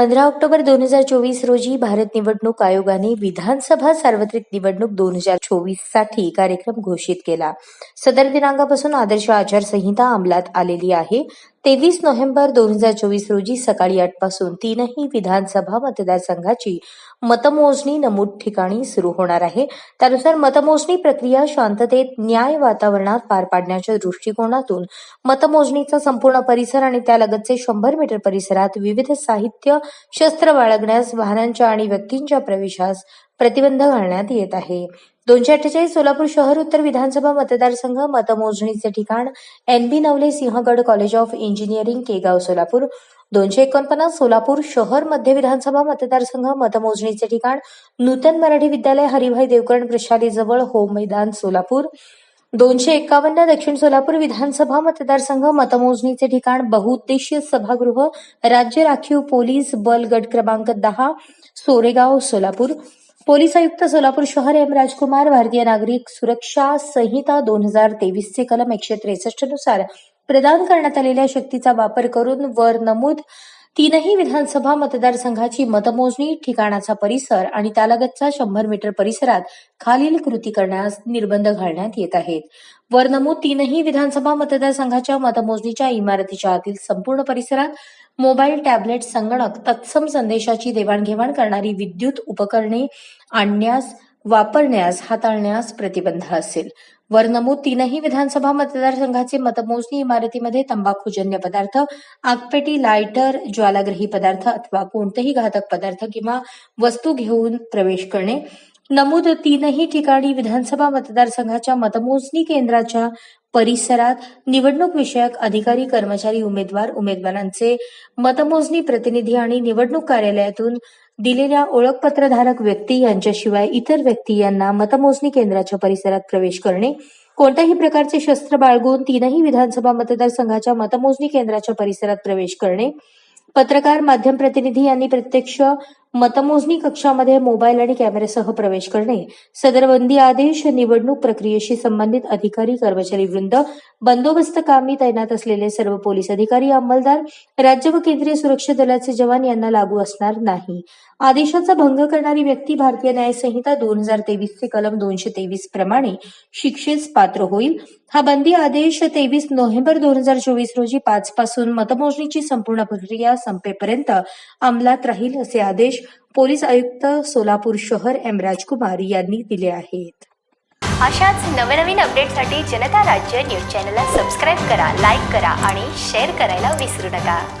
पंधरा ऑक्टोबर दोन हजार चोवीस रोजी भारत निवडणूक आयोगाने विधानसभा सार्वत्रिक निवडणूक दोन हजार चोवीससाठी कार्यक्रम घोषित केला. सदर दिनांकापासून आदर्श आचारसंहिता अंमलात आलेली आहे. तेवीस नोव्हेंबर दोन हजार चोवीस रोजी सकाळी आठपासून तीनही विधानसभा मतदारसंघाची मतमोजणी नमूद ठिकाणी सुरू होणार आहे. त्यानुसार मतमोजणी प्रक्रिया शांततेत न्याय वातावरणात पार पाडण्याच्या दृष्टिकोनातून मतमोजणीचा संपूर्ण परिसर आणि त्यालगतचे शंभर मीटर परिसरात विविध साहित्य शस्त्र बाळगण्यास वाहनांच्या आणि व्यक्तींच्या प्रवेशास प्रतिबंध घालण्यात येत आहे. दोनशे अठ्ठेचाळीस सोलापूर शहर उत्तर विधानसभा मतदारसंघ मतमोजणीचे ठिकाण N B Navale Sinhgad college of engineering Kegaon Solapur. दोनशे एकोणपन्नास सोलापूर शहर मध्य विधानसभा मतदारसंघ मतमोजणीचे ठिकाण नूतन मराठी विद्यालय हरिभाई देवकरण प्रशाली जवळ होम मैदान सोलापूर. दोनशे एकावन्न दक्षिण सोलापूर विधानसभा मतदारसंघ मतमोजणीचे ठिकाण बहुउद्देशीय सभागृह राज्य राखीव पोलीस बल गट क्रमांक दहा सोरेगाव सोलापूर. पोलीस आयुक्त सोलापूर शहर एम राजकुमार भारतीय नागरिक सुरक्षा संहिता दोन हजार तेवीसचे कलम एकशे त्रेसष्टनुसार प्रदान करण्यात आलेल्या शक्तीचा वापर करून वर नमूद तीनही विधानसभा मतदारसंघाची मतमोजणी ठिकाणाचा परिसर आणि त्यालगतचा शंभर मीटर परिसरात खालील कृती करण्यास निर्बंध घालण्यात येत आहेत. वर नमूद तीनही विधानसभा मतदारसंघाच्या मतमोजणीच्या इमारतीच्या आतील संपूर्ण परिसरात मोबाईल टॅबलेट संगणक तत्सम संदेशाची देवाणघेवाण करणारी विद्युत उपकरणे आणण्यास वापरण्यास हाताळण्यास प्रतिबंध असेल. वर नमूद तीनही विधानसभा मतदारसंघाचे मतमोजणी इमारतीमध्ये तंबाखूजन्य पदार्थ आगपेटी लायटर ज्वालाग्रही पदार्थ अथवा कोणतेही घातक पदार्थ किंवा वस्तू घेऊन प्रवेश करणे. नमूद तीनही ठिकाणी विधानसभा मतदारसंघाच्या मतमोजणी केंद्राच्या परिसरात निवडणूक विषयक अधिकारी कर्मचारी उमेदवार उमेदवारांचे मतमोजणी प्रतिनिधी आणि निवडणूक कार्यालयातून दिलेल्या ओळखपत्रधारक व्यक्ती यांच्याशिवाय इतर व्यक्ती यांना मतमोजणी केंद्राच्या परिसरात प्रवेश करणे कोणत्याही प्रकारचे शस्त्र बाळगून तीनही विधानसभा मतदारसंघाच्या मतमोजणी केंद्राच्या परिसरात प्रवेश करणे पत्रकार माध्यम प्रतिनिधी यांनी प्रत्यक्ष मतमोजणी कक्षामध्ये मोबाईल आणि कॅमेऱ्यासह प्रवेश करणे सदर बंदी आदेश निवडणूक प्रक्रियेशी संबंधित अधिकारी कर्मचारी वृंद बंदोबस्त कामी तैनात असलेले सर्व पोलीस अधिकारी अंमलदार राज्य व केंद्रीय सुरक्षा दलाचे जवान यांना लागू असणार नाही. आदेशाचा भंग करणारी व्यक्ती भारतीय न्यायसंहिता दोन हजार तेवीस चे कलम दोनशे तेवीस प्रमाणे शिक्षेस पात्र होईल. हा बंदी आदेश तेवीस नोव्हेंबर दोन हजार चोवीस रोजी पाच पासून मतमोजणीची संपूर्ण प्रक्रिया संपेपर्यंत अंमलात राहील असे आदेश आदेश पोलीस आयुक्त सोलापूर शहर एम. राजकुमार यांनी दिले आहेत. अशाच नवनवीन अपडेटसाठी जनता राज्य न्यूज चॅनलला सबस्क्राईब करा लाईक करा आणि शेअर करायला विसरू नका.